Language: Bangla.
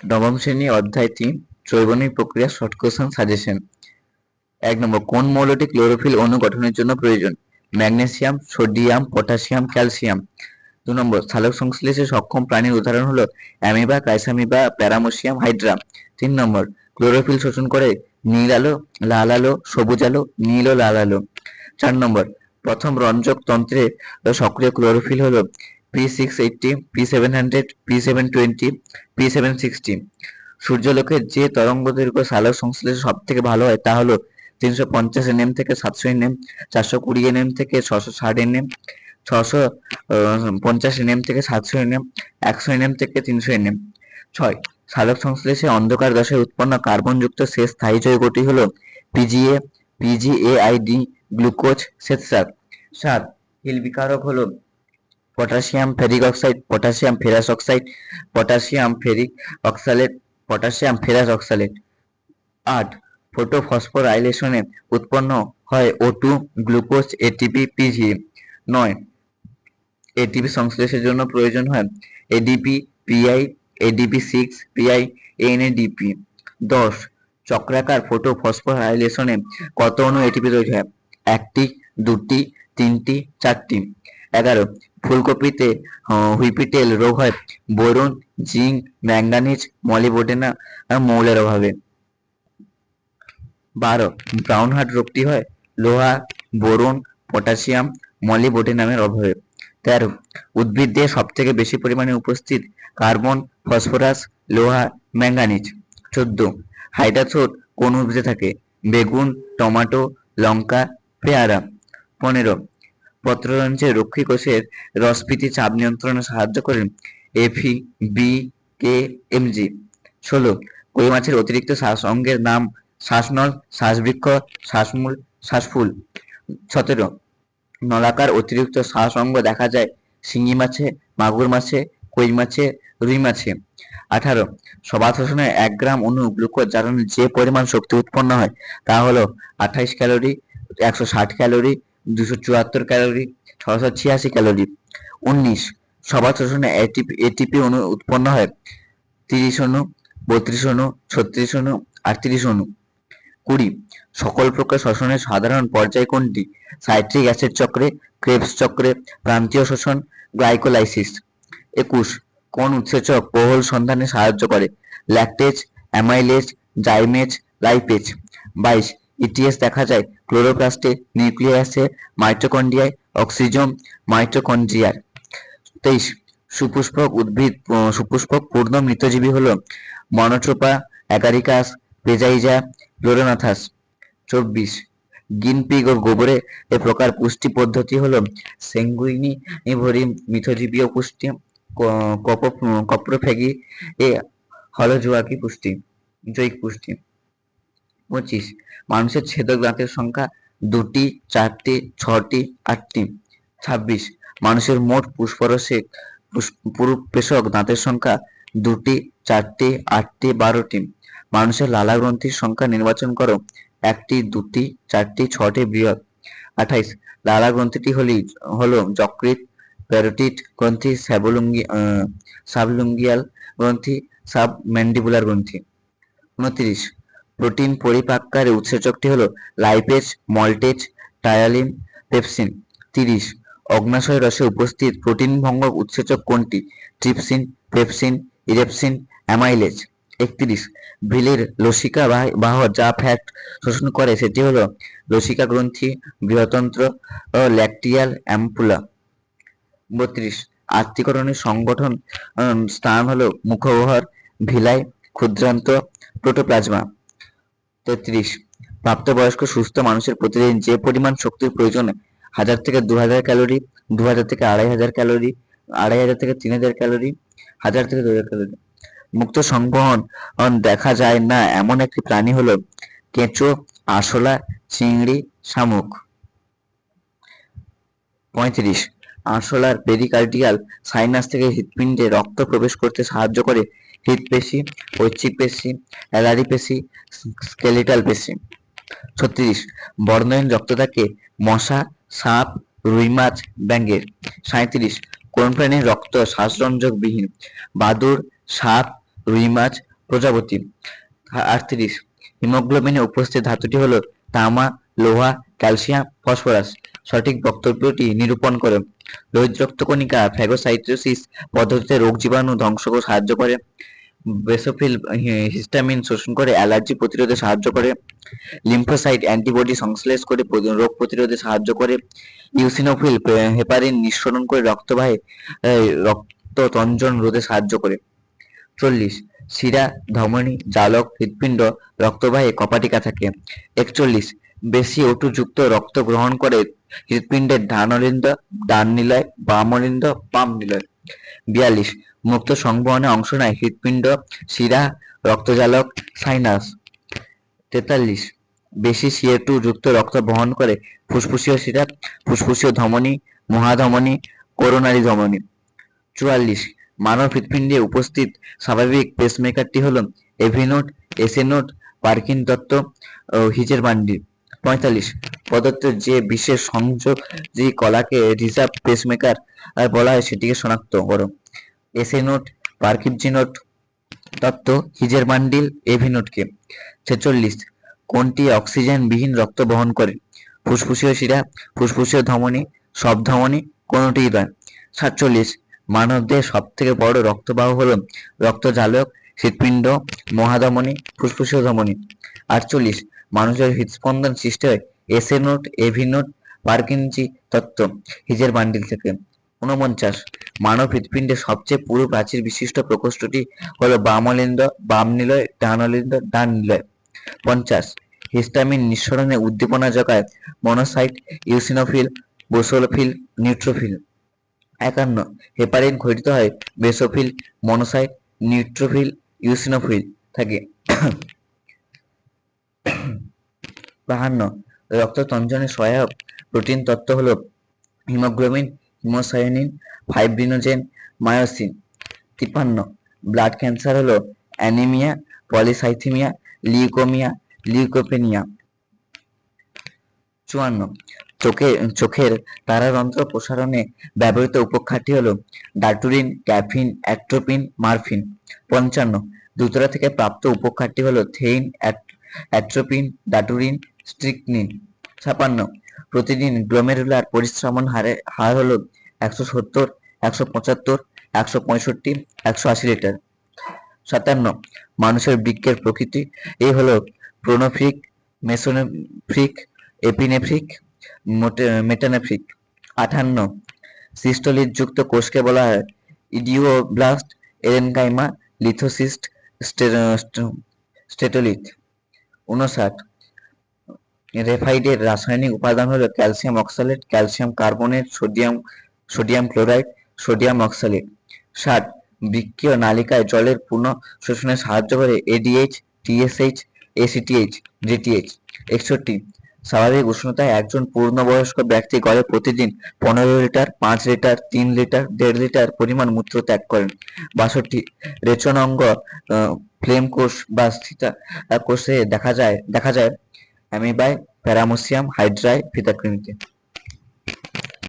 নবম শ্রেণি অধ্যায় তিন জৈবনিক প্রক্রিয়া শর্ট কোশ্চেন সাজেশন এক নম্বর, কোন মৌলটি ক্লোরোফিল অণু গঠনের জন্য প্রয়োজন? ম্যাগনেসিয়াম সোডিয়াম পটাশিয়াম ক্যালসিয়াম দু নম্বর সালোক সংশ্লেষে সক্ষম প্রাণীর উদাহরণ হলো অ্যামিবা, ক্রাইসামিবা, প্যারামোসিয়াম, হাইড্রা। তিন নম্বর ক্লোরোফিল শোষণ করে নীল আলো, লাল আলো, সবুজ আলো, নীল ও লাল আলো। চার নম্বর, প্রথম রঞ্জক তন্ত্রে সক্রিয় ক্লোরোফিল হলো P six eighty P seven hundred P seven twenty P seven sixty সূর্যলোকের যে তরঙ্গ দৈর্ঘ্য সালোক সংশ্লেষে সব থেকে ভালো হয় তা হলো তিনশো পঞ্চাশ এনএম থেকে সাতশো এনএম, চারশো কুড়ি এনএম থেকে ছশো ষাট এনএম, ছশো পঞ্চাশ এনএম থেকে সাতশো এনএম, একশো এনএম থেকে তিনশো এনএম। ছয়, সালোক সংশ্লেষে অন্ধকার দশায় উৎপন্ন কার্বনযুক্ত শেষ স্থায়ী যৌগটি হলো পিজিএ পিজিএআইডি গ্লুকোজ শ্বেতসার সাত, হিল বিকারক হলো potassium ferric oxide, potassium ferrous oxide, potassium ferric oxalate potassium ferrous oxalate আট, ফোটোফসফোরাইলেশনে উৎপন্ন হয় O two glucose ATP PG নয় এটিপি সংশ্লেষের জন্য প্রয়োজন হয় ADP Pi ADP six Pi NADP দশ, চক্রাকার ফোটোফসফোরাইলেশনে কত অণু এটিপি তৈরি হয়? একটি, দুটি, তিনটি, চারটি। এগারো। ফুলকপিতে হুইপিটেল রোগ হয়। বোরন জিঙ্ক ম্যাঙ্গানিজ মলিবডেনা মৌলের অভাবে। বারো, ব্রাউন হার্ট রোগটি হয়। লোহা বোরন পটাশিয়াম, মলিবডেনামের অভাবে। তেরো, উদ্ভিদে সব থেকে বেশি পরিমাণে উপস্থিত কার্বন, ফসফরাস, লোহা ম্যাঙ্গানিজ চোদ্দ হাইড্রাথ্রোট কোন উদ্ভিদে থাকে? বেগুন, টমেটো, লঙ্কা, পেয়ারা। পনেরো পত্ররন্ধ্রে রক্ষী কোষের রসপিতি চাপ নিয়ন্ত্রণে সাহায্য করেন এফি বি কে এমজি ষোলো, কই মাছের অতিরিক্ত শ্বাস অঙ্গের নাম শ্বাসনল, শ্বাসবৃক্ষ, শ্বাসমূল, শ্বাসফুল। সতেরো, নলাকার অতিরিক্ত শ্বাস অঙ্গ দেখা যায় শিঙি মাছে, মাগুর মাছে, কই মাছে, রুই মাছে। আঠারো, সবাত শোষণে এক গ্রাম অণু গ্লুকোজ জ্বালানোর যে পরিমাণ শক্তি উৎপন্ন হয় তা হলো আঠাইশ ক্যালোরি, একশো ষাট ক্যালোরি দুশো চুয়াত্তর ক্যালোরি ছশো ছিয়াশি ক্যালোরি, উনিশ, সবার শোষণে এটিপি এটিপি অণু উৎপন্ন হয়, তিরিশ অণু বত্রিশ অণু ছত্রিশ অণু আটত্রিশ অণু কুড়ি, সকল প্রকার শ্বসনের সাধারণ পর্যায় কোনটি? সাইট্রিক অ্যাসিড চক্রে ক্রেবস চক্রে প্রান্তীয় শোষণ গ্লাইকোলাইসিস। একুশ, কোন উৎসেচক কোহল সন্ধানে সাহায্য করে? Lactase, amylase, zymase, lipase. বাইশ ইটিএস দেখা যায়, ক্লোরোপ্লাস্টে, নিউক্লিয়াসে, মাইটোকন্ড্রিয়ায়, অক্সিজম, মাইটোকন্ড্রিয়ার। তেইশ, সুপুষ্পক উদ্ভিদ সুপুষ্পক পূর্ণ মৃতজীবী হল মনোট্রোপা, অ্যাগারিকাস, পেজাইজা লোরেনাথাস চব্বিশ, গিনপিগ ও গোবরে এ প্রকার পুষ্টি পদ্ধতি হলো সেঙ্গুইনি ভরি মিথজীবীয় পুষ্টি কপ কপ্রোফেগি এ হলজোয়াকি পুষ্টি জৈব পুষ্টি। পঁচিশ। মানুষের ছেদক দাঁতের সংখ্যা দুটি, চারটি, ছটি, আটটি। ছাব্বিশ। মানুষের মোট পুষ্পরসে পেশক দাঁতের সংখ্যা দুটি, চারটি, আটটি, বারোটি। মানুষের লালা গ্রন্থির সংখ্যা নির্বাচন করো। একটি, দুটি, চারটি, ছটি, বৃহৎ। আঠাইশ। লালা গ্রন্থিটি হলি, হলো যকৃত প্যারোটিড গ্রন্থি, স্যাবলুঙ্গি সাবলুঙ্গিয়াল গ্রন্থি সাব ম্যান্ডিবুলার গ্রন্থি। উনত্রিশ। প্রোটিন পরিপাককারী উৎসেচকটি হলো লাইপেজ, মল্টেজ, টায়ালিন, পেপসিন। তিরিশ, অগ্নাশয় রসে উপস্থিত প্রোটিন ভঙ্গক উৎসেচক কোনটি? Trypsin, pepsin, erepsin, amylase. একত্রিশ, ভিলের লসিকা বাহ যা ফ্যাট শোষণ করে, সেটি হলো লসিকা গ্রন্থি, বৃহতন্ত্র ও ল্যাকটিয়াল অ্যাম্পুলা। বত্রিশ আত্মীকরণের সংগঠন স্থান হলো মুখগহ্বর ভিলাই, ক্ষুদ্রান্ত, প্রোটোপ্লাজমা। তেত্রিশ। প্রাপ্তবয়স্ক সুস্থ মানুষের প্রতিদিন যে পরিমাণ শক্তির প্রয়োজন হাজার থেকে দু হাজার ক্যালোরি, দু হাজার থেকে আড়াই হাজার ক্যালোরি, আড়াই হাজার থেকে তিন হাজার ক্যালোরি, হাজার থেকে দু হাজার ক্যালোরি। মুক্ত সংবহন দেখা যায় না, এমন একটি প্রাণী হলো কেঁচো, আরশোলা, চিংড়ি, শামুক। পঁয়ত্রিশ। আরশোলার পেরিকার্ডিয়াল সাইনাস থেকে হৃৎপিণ্ডে রক্ত প্রবেশ করতে সাহায্য করে হৃদপেশি ঐচ্ছিক পেশি অ্যালারি পেশি স্কেলিটাল পেশি ছত্রিশ, বর্ণহীন রক্তদাকে মশা, সাপ, রুই মাছ, ব্যাঙের। সাঁত্রিশ কোন প্রাণীর রক্ত শ্বাসরঞ্জক বিহীন বাদুর সাপ, রুই মাছ, প্রজাপতি। আটত্রিশ, হিমোগ্লোবিনে উপস্থিত ধাতুটি হলো তামা, লোহা, ক্যালসিয়াম, ফসফরাস। সঠিক বক্তব্যটি নিরূপণ করে। লোহিত রক্তকণিকা ফ্যাগোসাইটোসিস পদ্ধতিতে রোগ জীবাণু ধ্বংস করে সাহায্য করে। বেসোফিল হিস্টামিন শোষণ করে অ্যালার্জি প্রতিরোধে সাহায্য করে। লিম্ফোসাইট অ্যান্টিবডি সংশ্লেষ করে রোগ প্রতিরোধে সাহায্য করে। ইউসিনোফিল হেপারিন নিঃসরণ করে রক্তবাহে এই, রক্ততঞ্জন রোধে সাহায্য করে। চল্লিশ শিরা ধমনী জালক হৃৎপিণ্ড রক্তবাহে কপাটিকা থাকে। একচল্লিশ বেশি ওটুযুক্ত রক্ত গ্রহণ করে হৃৎপিণ্ডের ডানলিন্দ ডান নিলয় বামলিন্দ বাম নিলয় বিয়াল্লিশ, মুক্ত সংবহনে অংশ নেয় হৃৎপিণ্ড, শিরা, রক্তজালক, সাইনাস। তেতাল্লিশ, বেশি সিএ টু যুক্ত রক্ত বহন করে ফুসফুসীয় শিরা, ফুসফুসীয় ধমনী, মহাধমনী, করোনারি ধমনী। চুয়াল্লিশ, মানব হৃৎপিণ্ডে উপস্থিত স্বাভাবিক পেসমেকারটি হল এভিনোট এসেনোট পার্কিন তত্ত্ব হিজের বান্ডি পঁয়তাল্লিশ। প্রদত্ত যে বিশেষ সংযোগী কলাকে রিজার্ভ পেসমেকার বলা হয় সেটিকে শনাক্ত করো। এসএ নোট এসেনোট, পার্কিনজিনোট তত্ত্ব, হিজের বান্ডিল এভিনোটকে। ছেচল্লিশ, কোনটি অক্সিজেন বিহীন রক্ত বহন করে? ফুসফুসীয় শিরা, ফুসফুসীয় ধমনী, সব ধমনী, কোনটিই নয়। সাতচল্লিশ মানবদেহের সব থেকে বড় রক্তবাহ হল রক্তজালক হৃৎপিণ্ড, মহাধমনী, ফুসফুসীয় ধমনী। আটচল্লিশ মানুষের হৃদস্পন্দন সৃষ্টি হয়। SA node, AV node Purkinje তত্ত্ব, হিজের বান্ডিল থেকে। ঊনপঞ্চাশ মানব হৃৎপিণ্ডের সবচেয়ে পুরু প্রাচীর বিশিষ্ট প্রকোষ্ঠটি হলো বামলিন্দ বাম নিলয় ডানলিন্দ ডান নিলয় পঞ্চাশ, হিস্টামিন নিঃসরণে উদ্দীপনা জোগায় মনোসাইট, ইউসিনোফিল, বোসোলোফিল, নিউট্রোফিল। একান্ন, হেপারিন ঘটিত হয় বেসোফিল, মনোসাইট, নিউট্রোফিল, ইউসিনোফিল থাকে। বাহান্ন। রক্ততঞ্জনে সহায়ক প্রোটিন তত্ত্ব হলো হিমোগ্লোবিন, হিমোসায়ানিন, ফাইব্রিনোজেন, মায়োসিন। তিপ্পান্ন। ব্লাড ক্যান্সার হলো অ্যানিমিয়া, পলিসাইথিমিয়া, লিউকোমিয়া, লিউকোপেনিয়া। চুয়ান্ন। চোখে, চোখের তারাযন্ত্র প্রসারণে ব্যবহৃত উপখ্যাটি হলো ডাটুরিন ক্যাফিন, অ্যাট্রোপিন, মারফিন। পঞ্চান্ন। দুতরা থেকে প্রাপ্ত উপখ্যাটি হলো থেইন অ্যাট্রোপিন, ডাটুরিন, স্ট্রিকনিন, ছাপান্ন। প্রতিদিন গ্লোমেরুলার পরিশ্রমণ হারে হার হলো একশো সত্তর, একশো পঁচাত্তর, একশো পঁয়ষট্টি, একশো আশি লিটার। সাতান্ন, মানুষের বৃক্কের প্রকৃতি। এই হলো প্রোনোফ্রিক, মেসোনেফ্রিক, এপিনেফ্রিক মেটানেফ্রিক। আঠান্ন সিস্টোলিথ যুক্ত কোষকে বলা হয় ইডিওব্লাস্ট এরেনকাইমা লিথোসিস্ট স্টেটোলিথ। উনষাট, রেফাইডের রাসায়নিক উপাদান হলো calcium oxalate calcium carbonate, sodium sodium chloride, sodium oxalate ষাট বৃক্কীয় নালিকায় জলের পুনঃ শোষণে সাহায্য করে এডিএইচ টিএসএইচ এসিটিএইচ ডিটিএইচ একষট্টি, স্বাভাবিক উষ্ণতায় একজন পূর্ণবয়স্ক ব্যক্তি গড়ে প্রতিদিন পনেরো লিটার, পাঁচ লিটার, তিন লিটার, দেড় লিটার পরিমাণ মূত্র ত্যাগ করেন। বাষট্টি, রেচনাঙ্গ ফ্লেম কোষ বা স্থিতা কোষে দেখা যায় দেখা যায় অ্যামিবায় প্যারামোসিয়াম হাইড্রাই ফিতাকৃমিতে